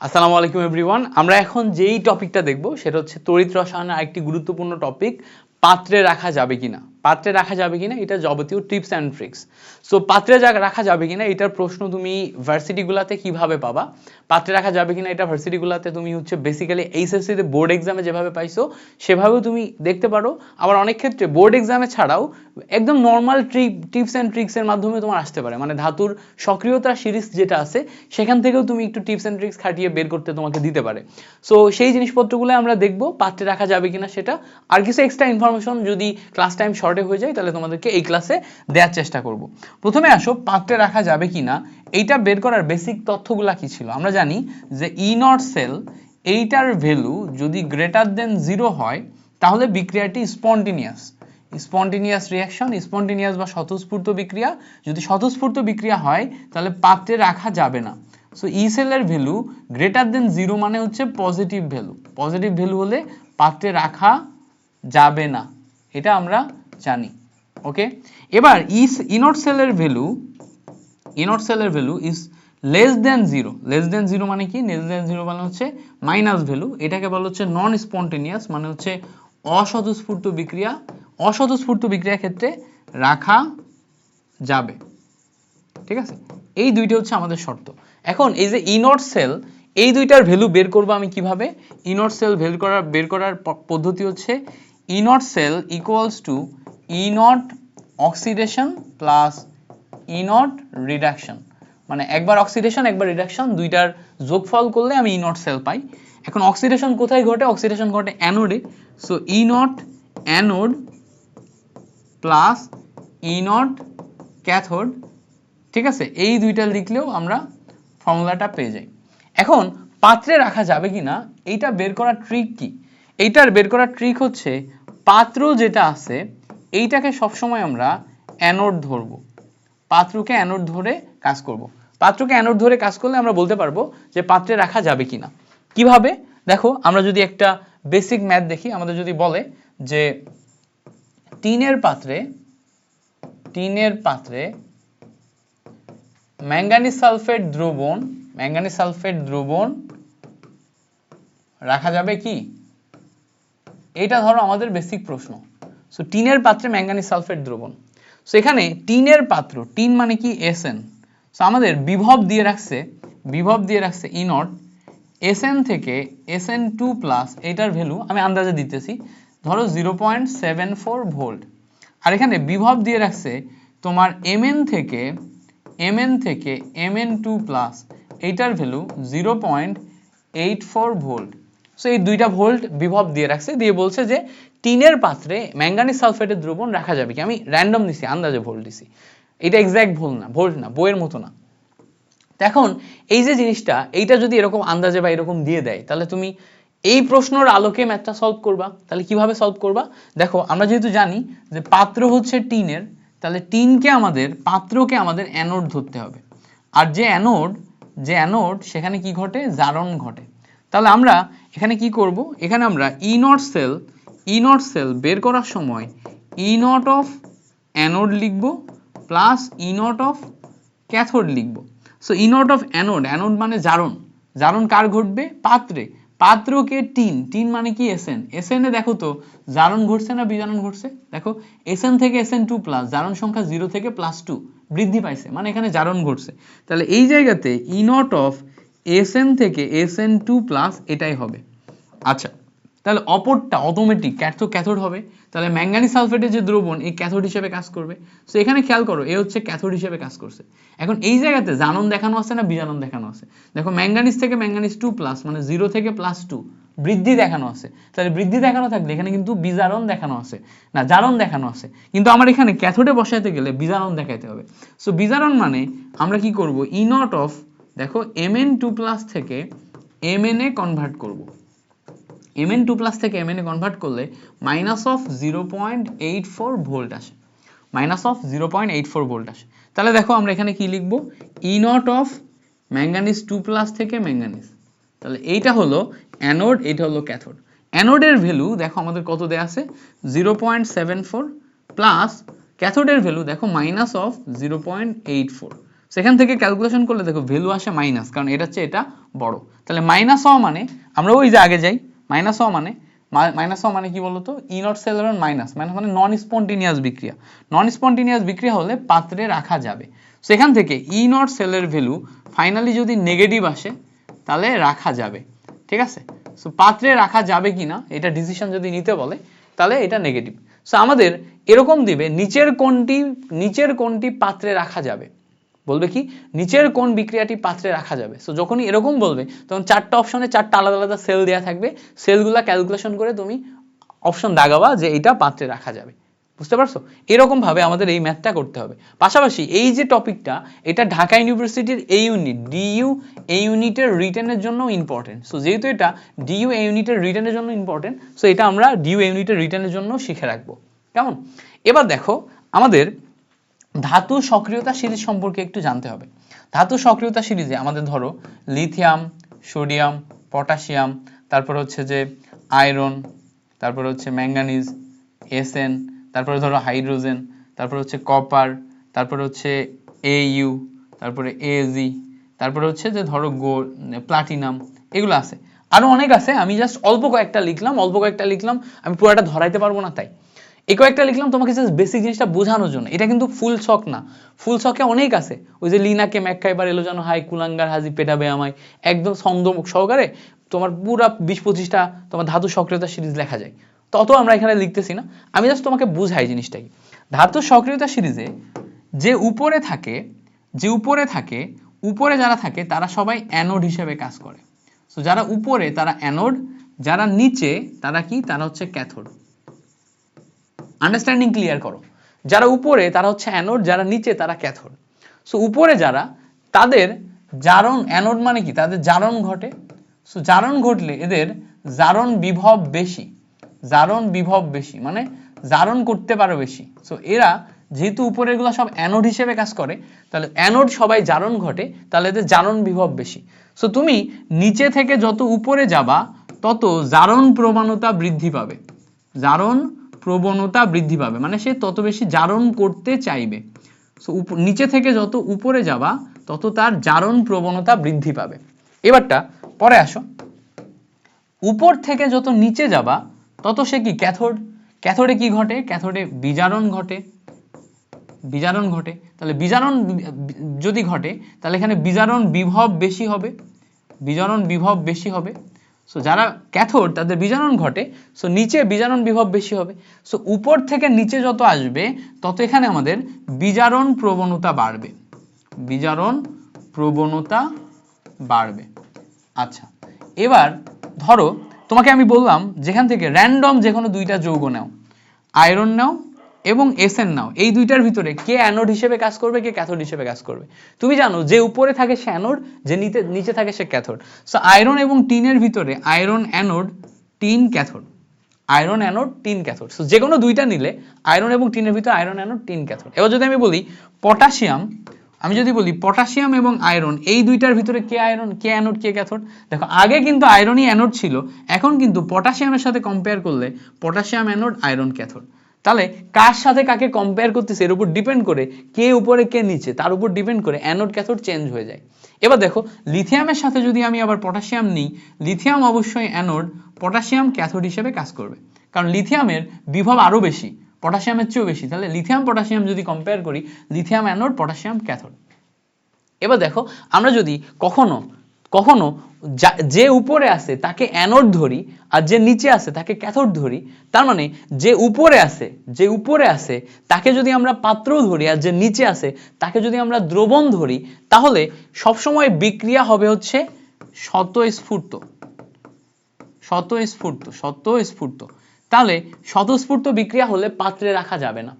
আসসালামু আলাইকুম এভরিওয়ান আমরা এখন যেই টপিকটা দেখব, সেটা হচ্ছে তড়িৎ রসায়নের আরেকটি গুরুত্বপূর্ণ টপিক, পাত্রে রাখা যাবে কিনা। পাত্রে রাখা যাবে কিনা, এটা যাবতীয় টিপস অ্যান্ড ট্রিক্স। সো, পাত্রে যা- রাখা যাবে কিনা, এটার প্রশ্ন তুমি ভার্সিটিগুলোতে কীভাবে পাবা? পাত্রে রাখা যাবে কিনা, এটা ভার্সিটিগুলোতে তুমি হচ্ছে বেসিক্যালি এইচএসসিতে বোর্ড এক্সামে যেভাবে পাইছো, সেভাবেও তুমি দেখতে পারো। আবার অনেক ক্ষেত্রে বোর্ড এক্সামে ছাড়াও একদম নর্মাল ট্রিপ টিপস অ্যান্ড ট্রিক্সের মাধ্যমে তোমার আসতে পারে। মানে ধাতুর সক্রিয়তা সিরিজ যেটা আছে, সেখান থেকেও তুমি একটু টিপস অ্যান্ড ট্রিক্স খাটিয়ে বের করতে তোমাকে দিতে পারে। সো সেই জিনিসপত্রগুলো আমরা দেখব, পাত্রে রাখা যাবে কিনা সেটা। আর কিছু এক্সট্রা ইনফরমেশন যদি ক্লাস টাইম শর্টে হয়ে যায়, তাহলে তোমাদেরকে এই ক্লাসে দেওয়ার চেষ্টা করব। প্রথমে আসো, পাত্রে রাখা যাবে কিনা, এইটা বের করার বেসিক তথ্যগুলা কি ছিল? আমরা জানি যে ই নট সেল এইটার ভ্যালু যদি গ্রেটার দেন জিরো হয়, তাহলে বিক্রিয়াটি স্পন্টিনিয়াস স্পন্টিনিয়াস রিয়াকশন স্পন্টিনিয়াস বা স্বতঃস্ফূর্ত বিক্রিয়া। যদি স্বতঃস্ফূর্ত বিক্রিয়া হয়, তাহলে পাত্রে রাখা যাবে না। সো ই সেলের ভ্যালু গ্রেটার দেন জিরো মানে হচ্ছে পজিটিভ ভ্যালু পজিটিভ ভ্যালু হলে পাত্রে রাখা যাবে না। এটা আমরা জানি। ওকে এবার ইস ইনট সেলের ভ্যালু ইনট সেলের value is less than zero less than zero মানে কি? লেস দেন জিরো মানে হচ্ছে মাইনাস ভ্যালু এটাকে বলা হচ্ছে নন স্পন্টেনিয়াস মানে হচ্ছে অস্বতঃস্ফূর্ত বিক্রিয়া অস্বতঃস্ফূর্ত বিক্রিয়ার ক্ষেত্রে রাখা যাবে। ঠিক আছে? এই দুইটা হচ্ছে আমাদের শর্ত। এখন এই যে ইনট সেল এই দুইটার ভ্যালু বের করব আমি কীভাবে? ইনট সেল বের করার বের করার পদ্ধতি হচ্ছে E nought cell equals to E nought oxidation plus E nought reduction মানে একবার অক্সিডেশন একবার রিডাকশন দুইটার যোগফল করলে আমি ইনট সেল পাই। এখন অক্সিডেশন কোথায় ঘটে? অক্সিডেশন ঘটে অ্যানোডে so E nought anode plus E nought cathode ঠিক আছে? এই দুইটা লিখলেও আমরা ফর্মুলাটা পেয়ে যাই। এখন পাত্রে রাখা যাবে কি না এইটা বের করার ট্রিক কি? এইটার বের করার ট্রিক হচ্ছে পাত্র যেটা আছে, এইটাকে সবসময় আমরা অ্যানোড ধরবো। পাত্রকে অ্যানোড ধরে কাজ করব। পাত্রকে অ্যানোড ধরে কাজ করলে আমরা বলতে পারব যে পাত্রে রাখা যাবে কিনা। কীভাবে? দেখো, আমরা যদি একটা বেসিক ম্যাথ দেখি, আমাদের যদি বলে যে টিনের পাত্রে টিনের পাত্রে ম্যাঙ্গানিজ সালফেট দ্রবণ, ম্যাঙ্গানিজ সালফেট দ্রবণ রাখা যাবে কি? এটা ধরো আমাদের বেসিক প্রশ্ন। সো টিনের পাত্রে ম্যাঙ্গানিজ সালফেট দ্রবণ। সো এখানে টিনের পাত্র, টিন মানে কি? এসএন সো আমাদের বিভব দিয়ে রাখছে, বিভব দিয়ে রাখছে ইনট এসএন থেকে এসএন টু প্লাস এটার ভ্যালু আমি আন্দাজে দিতেছি। ধরো zero point seven four volt আর এখানে বিভব দিয়ে রাখছে তোমার এমএন থেকে এমএন থেকে এমএন টু প্লাস এইটার value zero point eight four volt so এই দুইটা ভোল্ট বিভব দিয়ে রাখছে, দিয়ে বলছে যে টিনের পাত্রে ম্যাঙ্গানিজ সালফেটের দ্রবণ রাখা যাবে কি? আমি র্যান্ডম দিছি, আন্দাজে ভোল্ট দিছি। এটা এক্স্যাক্ট ভুল না ভোল্ট না, বইয়ের মতো না। এখন এই যে জিনিসটা, এইটা যদি এরকম আন্দাজে বা এরকম দিয়ে দেয়, তাহলে তুমি এই প্রশ্নর আলোকে ম্যাথটা সলভ করবা। তাহলে কীভাবে সলভ করবা? দেখো, আমরা যেহেতু জানি যে পাত্র হচ্ছে টিনের, তাহলে টিনকে আমাদের, পাত্রকে আমাদের অ্যানোড ধরতে হবে। আর যে অ্যানোড যে অ্যানোড সেখানে কি ঘটে? জারণ ঘটে। তাহলে আমরা এখানে কি করব? এখানে আমরা E nought cell E nought cell বের করার সময় ই নট অফ অ্যানোড লিখব plus E nought of cathode লিখব। So E E nought of anode anode মানে জারণ। জারণ কার ঘটবে? পাত্রে। পাত্রকে টিন টিন মানে কি? এসএন এসএনে দেখো তো, জারণ ঘটছে না বিজারণ ঘটছে? দেখো এসএন থেকে এসএন টু প্লাস, জারণ সংখ্যা জিরো থেকে প্লাস টু, বৃদ্ধি পাইছে মানে এখানে জারণ ঘটছে। তাহলে এই জায়গাতে ইনট অফ এসএন থেকে এসএন টু প্লাস এটাই হবে। আচ্ছা তাহলে অপরটা অটোমেটিক ক্যাথো ক্যাথোড হবে। তাহলে ম্যাঙ্গানিজ সালফেটের যে দ্রবণ, এই ক্যাথোড হিসেবে কাজ করবে। সো এখানে খেয়াল করো, এ হচ্ছে ক্যাথোড হিসেবে কাজ করছে। এখন এই জায়গাতে জানন দেখানো আছে না বিজানন দেখানো আছে? দেখো, ম্যাঙ্গানিজ থেকে ম্যাঙ্গানিজ টু প্লাস মানে জিরো থেকে প্লাস টু বৃদ্ধি দেখানো আছে। তাহলে বৃদ্ধি দেখানো থাকলে এখানে কিন্তু বিজারণ দেখানো আছে। না, জারণ দেখানো আছে। কিন্তু আমার এখানে ক্যাথোডে বসাইতে গেলে বিজারণ দেখাইতে হবে। সো বিজারণ মানে আমরা কি করব? ই নট অফ দেখো এম এন টু প্লাস থেকে এম এন এ কনভার্ট করব। এম এন টু প্লাস থেকে এম এ কনভার্ট করলে minus of zero point eight four volt আসে। Minus of zero point eight four volt আসে। তাহলে দেখো আমরা এখানে কি লিখব? E nought of manganese two plus থেকে ম্যাঙ্গানিজ তাহলে এইটা হলো অ্যানোড এইটা হলো ক্যাথোড অ্যানোডের ভ্যালু দেখো আমাদের কত দেয়া আছে? Zero point seven four plus ক্যাথোডের value দেখো minus of zero point eight four সেখান থেকে ক্যালকুলেশন করলে দেখো ভ্যালু আসে মাইনাস কারণ এটা হচ্ছে এটা বড়। তাহলে মাইনাস হওয়া মানে আমরা ওই যে আগে যাই মাইনাস হওয়া মানে মাইনাস হওয়া মানে কি বলতো? ই নট সেলেরন মাইনাস মাইনাস মানে নন স্পন্টিনিয়াস বিক্রিয়া। নন স্পন্টিনিয়াস বিক্রিয়া হলে পাত্রে রাখা যাবে। সেখান থেকে ই নট সেলের ভ্যালু ফাইনালি যদি নেগেটিভ আসে, তাহলে রাখা যাবে। ঠিক আছে? সো পাত্রে রাখা যাবে কি না এটা ডিসিশন যদি নিতে বলে, তাহলে এটা নেগেটিভ সো আমাদের এরকম দিবে, নিচের কোনটি নিচের কোনটি পাত্রে রাখা যাবে। বলবে কি, নিচের কোন বিক্রিয়াটি পাত্রে রাখা যাবে। সো যখনই এরকম বলবে, তখন চারটা অপশনে চারটা আলাদা আলাদা সেল দেওয়া থাকবে। সেলগুলা ক্যালকুলেশন করে তুমি অপশন দাগাবা যে এটা পাত্রে রাখা যাবে। বুঝতে পারছ? এরকম ভাবে আমাদের এই ম্যাথটা করতে হবে। পাশাপাশি এই যে টপিকটা এটা ঢাকা ইউনিভার্সিটির এই ইউনিট ডিইউ এই ইউনিটের রিটেনের জন্য ইম্পর্টেন্ট সো যেহেতু এটা ডিইউ এই ইউনিটের রিটেনের জন্য ইম্পর্টেন্ট সো এটা আমরা ডিইউ এই ইউনিটের রিটেনের জন্য শিখে রাখব। কেমন? এবার দেখো, আমাদের ধাতু সক্রিয়তা সিরিজ সম্পর্কে একটু জানতে হবে। ধাতু সক্রিয়তা সিরিজে আমাদের ধরো লিথিয়াম, সোডিয়াম, পটাশিয়াম, তারপর হচ্ছে যে আয়রন, তারপর হচ্ছে ম্যাঙ্গানিজ এসএন, তারপরে ধরো হাইড্রোজেন, তারপর হচ্ছে কপার, তারপরে হচ্ছে এইউ তারপরে এজি তারপরে হচ্ছে যে ধরো গো প্লাটিনাম, এগুলো আছে। আরও অনেক আছে, আমি জাস্ট অল্প কয়েকটা লিখলাম, অল্প কয়েকটা লিখলাম, আমি পুরোটা ধরাইতে পারব না তাই। এই কয়েকটা লিখলাম তোমাকে জাস্ট বেসিক জিনিসটা বোঝানোর জন্য। এটা কিন্তু ফুল শখ না। ফুল শখে অনেক আছে। ওই যে লিনাকে ম্যাক্কা এবার এলো যেন, হাই, কুলাঙ্গার হাজি পেটাবে আমায়। একদম ছন্দ সহকারে তোমার পুরা বিশ পঁচিশটা তোমার ধাতু সক্রিয়তা সিরিজ লেখা যায়। তত আমরা এখানে লিখতেছি না। আমি জাস্ট তোমাকে বুঝাই জিনিসটাই। ধাতু সক্রিয়তা সিরিজে যে উপরে থাকে, যে উপরে থাকে, উপরে যারা থাকে, তারা সবাই অ্যানোড হিসেবে কাজ করে। তো যারা উপরে, তারা অ্যানোড যারা নিচে, তারা কি? তারা হচ্ছে ক্যাথোড আন্ডারস্ট্যান্ডিং ক্লিয়ার করো। যারা উপরে, তারা হচ্ছে অ্যানোড যারা নিচে, তারা ক্যাথোড সো উপরে যারা, তাদের জারণ অ্যানোড মানে কি? তাদের জারণ ঘটে। সো জারণ ঘটলে এদের জারণ বিভব বেশি। জারণ বিভব বেশি মানে জারণ করতে পারো বেশি। সো এরা যেহেতু উপরেরগুলো সব অ্যানোড হিসেবে কাজ করে, তাহলে অ্যানোড সবাই জারণ ঘটে, তাহলে এদের জারণ বিভব বেশি। সো তুমি নিচে থেকে যত উপরে যাবা, তত জারণ প্রবণতা বৃদ্ধি পাবে। জারণ প্রবণতা বৃদ্ধি পাবে। মানে সে তত বেশি জারণ করতে চাইবে। সো নিচে থেকে যত উপরে যাবা, তত তার জারণ প্রবণতা বৃদ্ধি পাবে। এবারটা, পরে আসো। উপর থেকে যত নিচে যাবা, তত সে কি? ক্যাথোড। ক্যাথোডে কি ঘটে? ক্যাথোডে বিজারণ ঘটে। বিজারণ ঘটে। তাহলে বিজারণ যদি ঘটে, তাহলে এখানে বিজারণ বিভব বেশি হবে। বিজারণ বিভব বেশি হবে। সো যারা ক্যাথোড, তাদের বিজারণ ঘটে। সো নিচে বিজারণ বিভব বেশি হবে। সো উপর থেকে নিচে যত আসবে, তত এখানে আমাদের বিজারণ প্রবণতা বাড়বে। বিজারণ প্রবণতা বাড়বে। আচ্ছা এবার ধরো, তোমাকে আমি বললাম, যেখান থেকে র্যান্ডম যে কোনো দুইটা যৌগ নাও। আয়রন নাও এবং এস এসএন নাও। এই দুইটার ভিতরে কে অ্যানোড হিসেবে কাজ করবে, কে ক্যাথোড হিসেবে কাজ করবে। তুমি জানো যে উপরে থাকে সে অ্যানোড যে নিচে নিচে থাকে সে ক্যাথোড সো আয়রন এবং টিনের ভিতরে iron anode tin cathode iron anode tin cathode so যে কোনো দুইটা নিলে আয়রন এবং টিনের ভিতরে আয়রন অ্যানোড টিন ক্যাথোড এবার যদি আমি বলি পটাশিয়াম আমি যদি বলি পটাশিয়াম এবং আয়রন এই দুইটার ভিতরে কে আয়রন কে অ্যানোড কে ক্যাথোড দেখো, আগে কিন্তু আয়রনই অ্যানোড ছিল, এখন কিন্তু পটাশিয়ামের সাথে কম্পেয়ার করলে পটাশিয়াম অ্যানোড আয়রন ক্যাথোড তাহলে কার সাথে কাকে কম্পেয়ার করতেছে এর উপর ডিপেন্ড করে কে উপরে, কে নিচে, তার উপর ডিপেন্ড করে অ্যানোড ক্যাথোড চেঞ্জ হয়ে যায়। এবার দেখো লিথিয়ামের সাথে যদি আমি আবার পটাশিয়াম নিই লিথিয়াম অবশ্যই অ্যানোড পটাশিয়াম ক্যাথোড হিসেবে কাজ করবে। কারণ লিথিয়ামের বিভব আরও বেশি পটাশিয়ামের চেয়েও বেশি। তাহলে লিথিয়াম পটাশিয়াম যদি কম্পেয়ার করি লিথিয়াম অ্যানোড পটাশিয়াম ক্যাথোড এবার দেখো, আমরা যদি কখনো কখনো যে উপরে আছে তাকে অ্যানোড ধরি আর যে নিচে আছে তাকে ক্যাথোড ধরি, তার মানে যে উপরে আছে, যে উপরে আছে, তাকে যদি আমরা পাত্র ধরি আর যে নিচে আছে তাকে যদি আমরা দ্রবণ ধরি, তাহলে সবসময় বিক্রিয়া হবে হচ্ছে স্বতঃস্ফূর্ত। স্বতঃস্ফূর্ত স্বতঃস্ফূর্ত। তাহলে স্বতঃস্ফূর্ত বিক্রিয়া হলে পাত্রে রাখা যাবে না।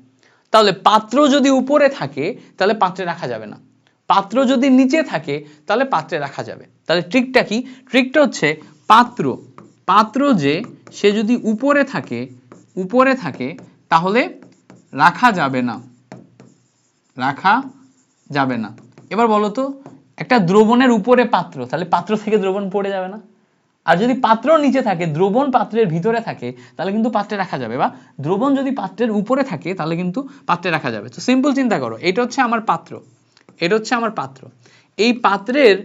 তাহলে পাত্র যদি উপরে থাকে, তাহলে পাত্রে রাখা যাবে না। পাত্র যদি নিচে থাকে, তাহলে পাত্রে রাখা যাবে। তাহলে ট্রিকটা কি? ট্রিকটা হচ্ছে পাত্র। পাত্র যে, সে যদি উপরে থাকে উপরে থাকে, তাহলে রাখা যাবে না। রাখা যাবে না। এবার বলো তো, একটা দ্রবণের উপরে পাত্র, তাহলে পাত্র থেকে দ্রবণ পড়ে যাবে না? আর যদি পাত্র নিচে থাকে, দ্রবণ পাত্রের ভিতরে থাকে, তাহলে কিন্তু পাত্রে রাখা যাবে। বা দ্রবণ যদি পাত্রের উপরে থাকে, তাহলে কিন্তু পাত্রে রাখা যাবে। তো সিম্পল চিন্তা করো, এটা হচ্ছে আমার পাত্র। এটা হচ্ছে আমার পাত্র। এই পাত্রের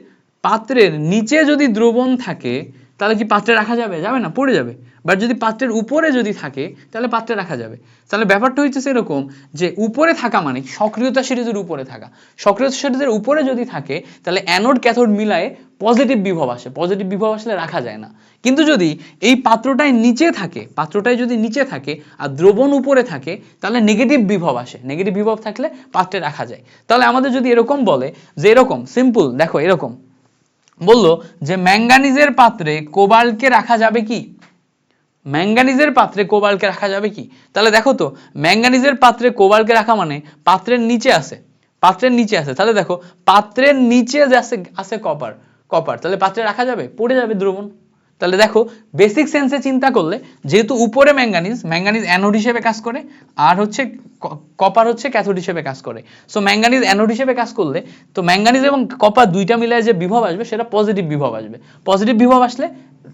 পাত্রের নিচে যদি দ্রবণ থাকে, তাহলে কি পাত্রে রাখা যাবে? যাবে না, পড়ে যাবে। বাট যদি পাত্রের উপরে যদি থাকে, তাহলে পাত্রে রাখা যাবে। তাহলে ব্যাপারটা হচ্ছে সেরকম যে উপরে থাকা মানে সক্রিয়তা সিরিজের উপরে থাকা। সক্রিয়তা সিরিজের উপরে যদি থাকে, তাহলে অ্যানোড ক্যাথোড মিলায়ে পজিটিভ বিভব আসে, পজিটিভ বিভব আসলে রাখা যায় না। কিন্তু যদি এই পাত্রটায় নিচে থাকে পাত্রটায় যদি নিচে থাকে আর দ্রবণ উপরে থাকে, তাহলে নেগেটিভ বিভব আসে। নেগেটিভ বিভব থাকলে পাত্রে রাখা যায়। তাহলে আমাদের যদি এরকম বলে যে এরকম সিম্পল দেখো এরকম। বলল যে ম্যাঙ্গানিজের পাত্রে কোবাল্টকে রাখা যাবে কি? ম্যাঙ্গানিজের পাত্রে কোবাল্টকে রাখা যাবে কি? তাহলে দেখো তো ম্যাঙ্গানিজের পাত্রে কোবাল্টকে রাখা মানে পাত্রের নিচে আছে। পাত্রের নিচে আছে। তাহলে দেখো, পাত্রের নিচে আছে আছে কপার। কপার তাহলে পাত্রে রাখা যাবে? পড়ে যাবে দ্রবণ। তাহলে দেখো বেসিক সেন্সে চিন্তা করলে, যেহেতু উপরে ম্যাঙ্গানিজ ম্যাঙ্গানিজ অ্যানোড হিসেবে কাজ করে, আর হচ্ছে কপার হচ্ছে ক্যাথোড হিসেবে কাজ করে। সো ম্যাঙ্গানিজ অ্যানোড হিসেবে কাজ করলে, তো ম্যাঙ্গানিজ এবং কপার দুইটা মিলে যে বিভব আসবে, সেটা পজিটিভ বিভব আসবে। পজিটিভ বিভব আসলে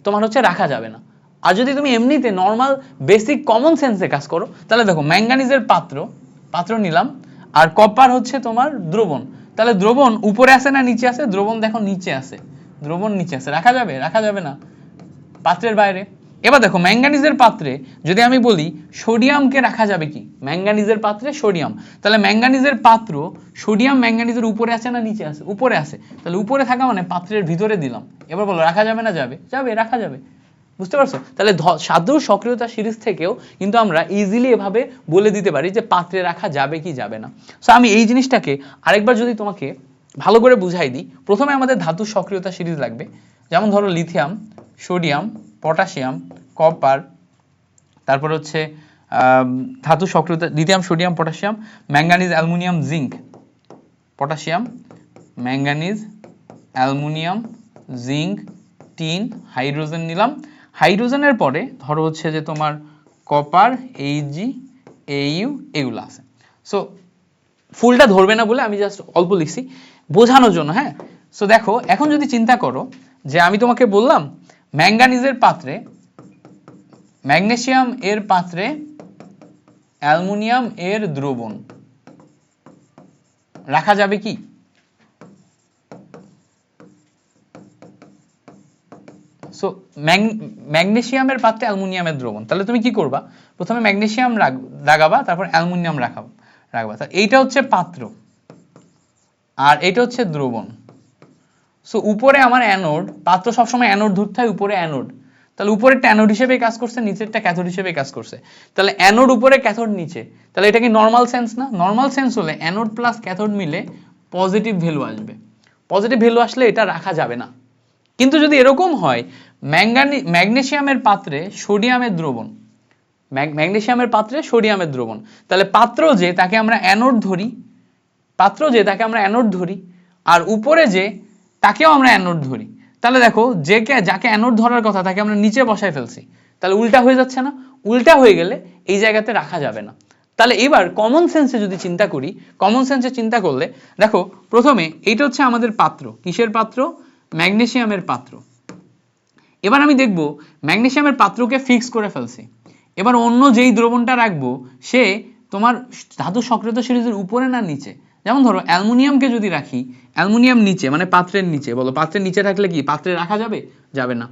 তোমার হচ্ছে রাখা যাবে না। আর যদি তুমি এমনিতে নর্মাল বেসিক কমন সেন্সে কাজ করো, তাহলে দেখো ম্যাঙ্গানিজের পাত্র পাত্র নিলাম, আর কপার হচ্ছে তোমার দ্রবণ। তাহলে দ্রবণ উপরে আছে না নিচে আছে? দ্রবণ দেখো নিচে আছে। দ্রবণ নিচে আছে। রাখা যাবে? রাখা যাবে না। পাত্রের বাইরে। এবার দেখো ম্যাঙ্গানিজের পাত্রে যদি আমি বলি, সোডিয়ামকে রাখা যাবে কি? ম্যাঙ্গানিজের পাত্রে সোডিয়াম। তাহলে ম্যাঙ্গানিজের পাত্র, সোডিয়াম ম্যাঙ্গানিজের উপরে আছে না নিচে আছে? উপরে আছে। তাহলে উপরে থাকা মানে পাত্রের ভিতরে দিলাম। এবার বলো, রাখা যাবে না যাবে? যাবে, রাখা যাবে। বুঝতে পারছ? তাহলে সাধু সক্রিয়তা সিরিজ থেকেও কিন্তু আমরা ইজিলি এভাবে বলে দিতে পারি যে পাত্রে রাখা যাবে কি যাবে না। সো আমি এই জিনিসটাকে আরেকবার যদি তোমাকে ভালো করে বুঝাই দিই, প্রথমে আমাদের ধাতু সক্রিয়তা সিরিজ লাগবে। যেমন ধরো লিথিয়াম সোডিয়াম পটাশিয়াম কপার তারপর হচ্ছে ধাতু সক্রিয়তা lithium sodium potassium manganese aluminium zinc potassium manganese aluminium zinc tin hydrogen নিলাম হাইড্রোজেনের পরে ধরো হচ্ছে যে তোমার কপার এইচজি এইউ এগুলো আছে। সো ফুলটা ধরবে না বলে আমি জাস্ট অল্প লিখছি। বোঝানোর জন্য হ্যাঁ? সো দেখো, এখন যদি চিন্তা করো যে আমি তোমাকে বললাম ম্যাঙ্গানিজের পাত্রে, ম্যাগনেসিয়াম এর পাত্রে অ্যালুমিনিয়াম এর দ্রবণ রাখা যাবে কি? সো ম্যাগনেসিয়ামের পাত্রে অ্যালুমিনিয়ামের দ্রবণ। তাহলে তুমি কি করবা? প্রথমে ম্যাগনেসিয়াম লাগাবা তারপর অ্যালুমিনিয়াম রাখাবা রাখবা তা এইটা হচ্ছে পাত্র আর এটা হচ্ছে দ্রবণ। সো উপরে আমার অ্যানোড, পাত্র সবসময় অ্যানোড ধরতে হয় উপরে অ্যানোড। তাহলে উপরেরটা অ্যানোড হিসেবে কাজ করছে, নিচেরটা ক্যাথোড হিসেবে কাজ করছে। তাহলে অ্যানোড উপরে, ক্যাথোড নিচে। তাহলে এটা কি নর্মাল সেন্স না? নর্মাল সেন্স হলে অ্যানোড প্লাস ক্যাথোড মিলে পজিটিভ ভ্যালু আসবে। পজিটিভ ভ্যালু আসলে এটা রাখা যাবে না। কিন্তু যদি এরকম হয় ম্যাঙ্গানি ম্যাগনেসিয়ামের পাত্রে সোডিয়ামের দ্রবণ। ম্যাগনেশিয়ামের পাত্রে সোডিয়ামের দ্রবণ। তাহলে পাত্র যে তাকে আমরা অ্যানোড ধরি, পাত্র যে তাকে আমরা অ্যানোড ধরি, আর উপরে যে তাকেও আমরা অ্যানোড ধরি। তাহলে দেখো, যে কে যাকে অ্যানোড ধরার কথা তাকে আমরা নিচে বসায় ফেলছি। তাহলে উল্টা হয়ে যাচ্ছে না? উল্টা হয়ে গেলে এই জায়গাতে রাখা যাবে না। তাহলে এবার কমন সেন্সে যদি চিন্তা করি কমন সেন্সে চিন্তা করলে, দেখো, প্রথমে এইটা হচ্ছে আমাদের পাত্র। কিসের পাত্র? ম্যাগনেসিয়ামের পাত্র। এবার আমি দেখব ম্যাগনেসিয়ামের পাত্রকে ফিক্স করে ফেলছি। এবার অন্য যেই দ্রবণটা রাখব, সে তোমার ধাতু সক্রিয়তা সিরিজের উপরে না নিচে? যেমন ধরো, অ্যালুমিনিয়ামকে যদি রাখি, অ্যালুমিনিয়াম নিচে মানে পাত্রের নিচে, বলো পাত্রের নিচে রাখলে কি পাত্রে রাখা যাবে? যাবে না।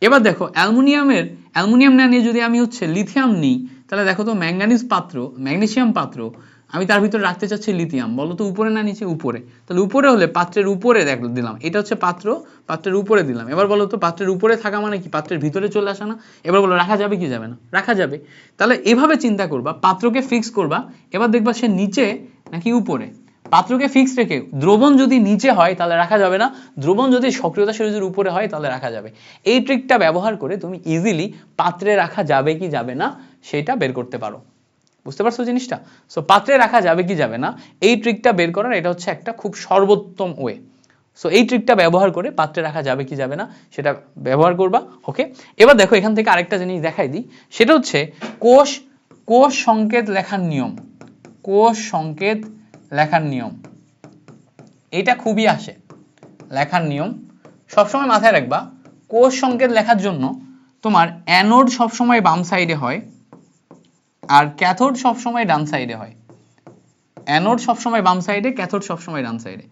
এবার দেখো, অ্যালুমিনিয়ামের, অ্যালুমিনিয়াম না নিয়ে যদি আমি হচ্ছে লিথিয়াম নিই, তাহলে দেখো তো ম্যাঙ্গানিজ পাত্র ম্যাগনেসিয়াম পাত্র আমি তার ভিতরে রাখতে চাচ্ছি লিথিয়াম বলো তো উপরে না নিচে? উপরে। তাহলে উপরে হলে পাত্রের উপরে দেখ, দিলাম। এটা হচ্ছে পাত্র, পাত্রের উপরে দিলাম। এবার বলো তো পাত্রের উপরে থাকা মানে কি? পাত্রের ভিতরে চলে আসা না? এবার বলো, রাখা যাবে কি যাবে না? রাখা যাবে। তাহলে এভাবে চিন্তা করবা, পাত্রকে ফিক্স করবা। এবার দেখবা সে নিচে নাকি উপরে? পাত্রকে ফিক্স রেখে, দ্রবণ যদি নিচে হয় তাহলে রাখা যাবে না। দ্রবণ যদি সক্রিয়তা সিরিজের উপরে হয় তাহলে রাখা যাবে। এই ট্রিকটা ব্যবহার করে তুমি ইজিলি পাত্রে রাখা যাবে কি যাবে না, সেটা বের করতে পারো। বুঝতে পারছ জিনিসটা? সো পাত্রে রাখা যাবে কি যাবে না? এই ট্রিকটা বের করার এটা হচ্ছে একটা খুব সর্বোত্তম ওয়ে সো এই ট্রিকটা ব্যবহার করে পাত্রে রাখা যাবে কি যাবে না, সেটা ব্যবহার করবা ওকে এবার দেখো, এখান থেকে আরেকটা জিনিস দেখাই দিই। সেটা হচ্ছে কোষ কোষ সংকেত লেখার নিয়ম। কোষ সংকেত লেখার নিয়ম। এটা খুবই আসে, লেখার নিয়ম। সবসময় মাথায় রাখবা, কোষ সংকেত লেখার জন্য তোমার অ্যানোড সবসময় বাম সাইডে হয় আর ক্যাথোড সবসময় ডান সাইডে হয়। অ্যানোড সবসময় বাম সাইডে ক্যাথোড সবসময় ডান সাইডে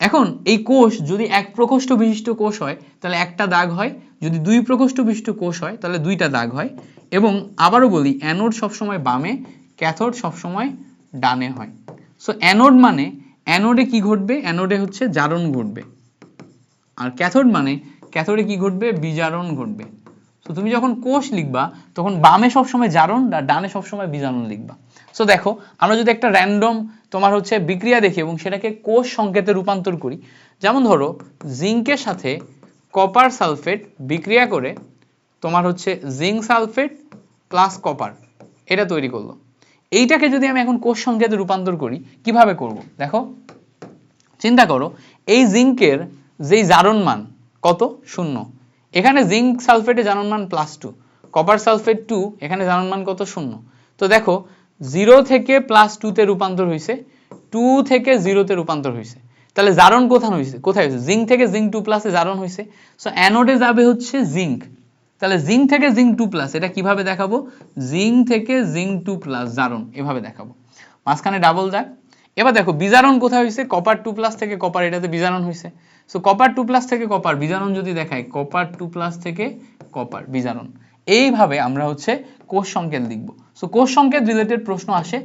এখন এই কোষ যদি এক প্রকোষ্ঠ বিশিষ্ট কোষ হয়, তাহলে একটা দাগ হয়। যদি দুই প্রকোষ্ঠ বিশিষ্ট কোষ হয়, তাহলে দুইটা দাগ হয়। এবং আবারও বলি অ্যানোড সবসময় বামে ক্যাথোড সবসময় ডানে হয়। সো অ্যানোড মানে অ্যানোডে কি ঘটবে? অ্যানোডে হচ্ছে জারণ ঘটবে। আর ক্যাথোড মানে ক্যাথোডে কি ঘটবে? বিজারণ ঘটবে। তো তুমি যখন কোষ লিখবা, তখন বামে সবসময় জারণ আর ডানে সবসময় বিজারণ লিখবা। সো দেখো, আমরা যদি একটা র্যান্ডম তোমার হচ্ছে বিক্রিয়া দেখি এবং সেটাকে কোষ সংকেতে রূপান্তর করি, যেমন ধরো জিঙ্কের সাথে কপার সালফেট বিক্রিয়া করে তোমার হচ্ছে জিঙ্ক সালফেট প্লাস কপার এটা তৈরি করল। এইটাকে যদি আমি এখন কোষ সংকেতে রূপান্তর করি, কীভাবে করব? দেখো, চিন্তা করো, এই জিঙ্কের যেই জারণ মান, কত? শূন্য। এখানে জিঙ্ক সালফেটে জারণ মান plus two copper sulphate two এখানে জারণ মান কত শূন্য। তো দেখো জিরো থেকে প্লাস টুতে রূপান্তর হয়েছে টু থেকে জিরোতে রূপান্তর হয়েছে তাহলে জারণ কোথায় হয়েছে কোথায় হয়েছে জিঙ্ক থেকে জিঙ্ক টু প্লাসে জারণ হয়েছে সো অ্যানোডে যাবে হচ্ছে জিঙ্ক তাহলে জিঙ্ক থেকে জিঙ্ক টু প্লাস এটা কীভাবে দেখাবো? জিঙ্ক থেকে জিঙ্ক টু প্লাস জারণ, এভাবে দেখাবো। মাঝখানে ডাবল দাগ এবার দেখো বিজারণ কোথায় হয়েছে কপার টু প্লাস থেকে কপার এটাতে বিজারণ হয়েছে সো কপার টু প্লাস থেকে কপার বিজারণ যদি দেখায় কপার টু প্লাস থেকে কপার বিজারণ এইভাবে আমরা হচ্ছে কোষ সংকেত লিখব। সো কোষ সংকেত রিলেটেড প্রশ্ন আসে।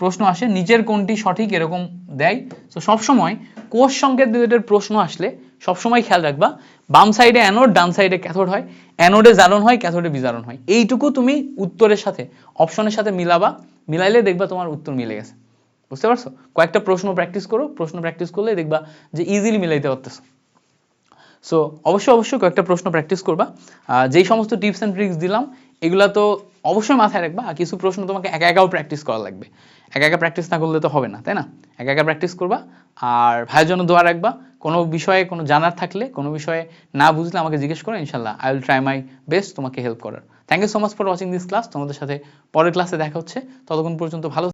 প্রশ্ন আসে, নিচের কোনটি সঠিক এরকম দেয়। সো সবসময় কোষ সংকেত রিলেটেড প্রশ্ন আসলে সবসময় খেয়াল রাখবা। বাম সাইডে অ্যানোড ডান সাইডে ক্যাথোড হয়। অ্যানোডে জারণ হয় ক্যাথোডে বিজারণ হয়। এইটুকু তুমি উত্তরের সাথে অপশনের সাথে মিলাবা। মিলাইলে দেখবা তোমার উত্তর মিলে গেছে। বুঝতে পারছ? কয়েকটা প্রশ্ন প্র্যাকটিস করো, প্রশ্ন প্র্যাকটিস করলে দেখবা যে ইজিলি মিলাইতে পারতেছো। সো অবশ্যই অবশ্যই কয়েকটা প্রশ্ন প্র্যাকটিস করবা। যেই সমস্ত টিপস অ্যান্ড ট্রিক্স দিলাম, এগুলা তো অবশ্যই মাথায় রাখবা, আর কিছু প্রশ্ন তোমাকে একা একাও প্র্যাকটিস করা লাগবে। একা একা প্র্যাকটিস না করলে তো হবে না, তাই না? একা একা প্র্যাকটিস করবা, আর ভাইয়ের জন্য দোয়া রাখবা। কোনো বিষয়ে কোনো জানার থাকলে, কোনো বিষয়ে না বুঝলে আমাকে জিজ্ঞেস করো ইনশাল্লাহ I will try my best তোমাকে হেল্প করার। Thank you so much for watching this class তোমাদের সাথে পরের ক্লাসে দেখা হচ্ছে। ততক্ষণ পর্যন্ত ভালো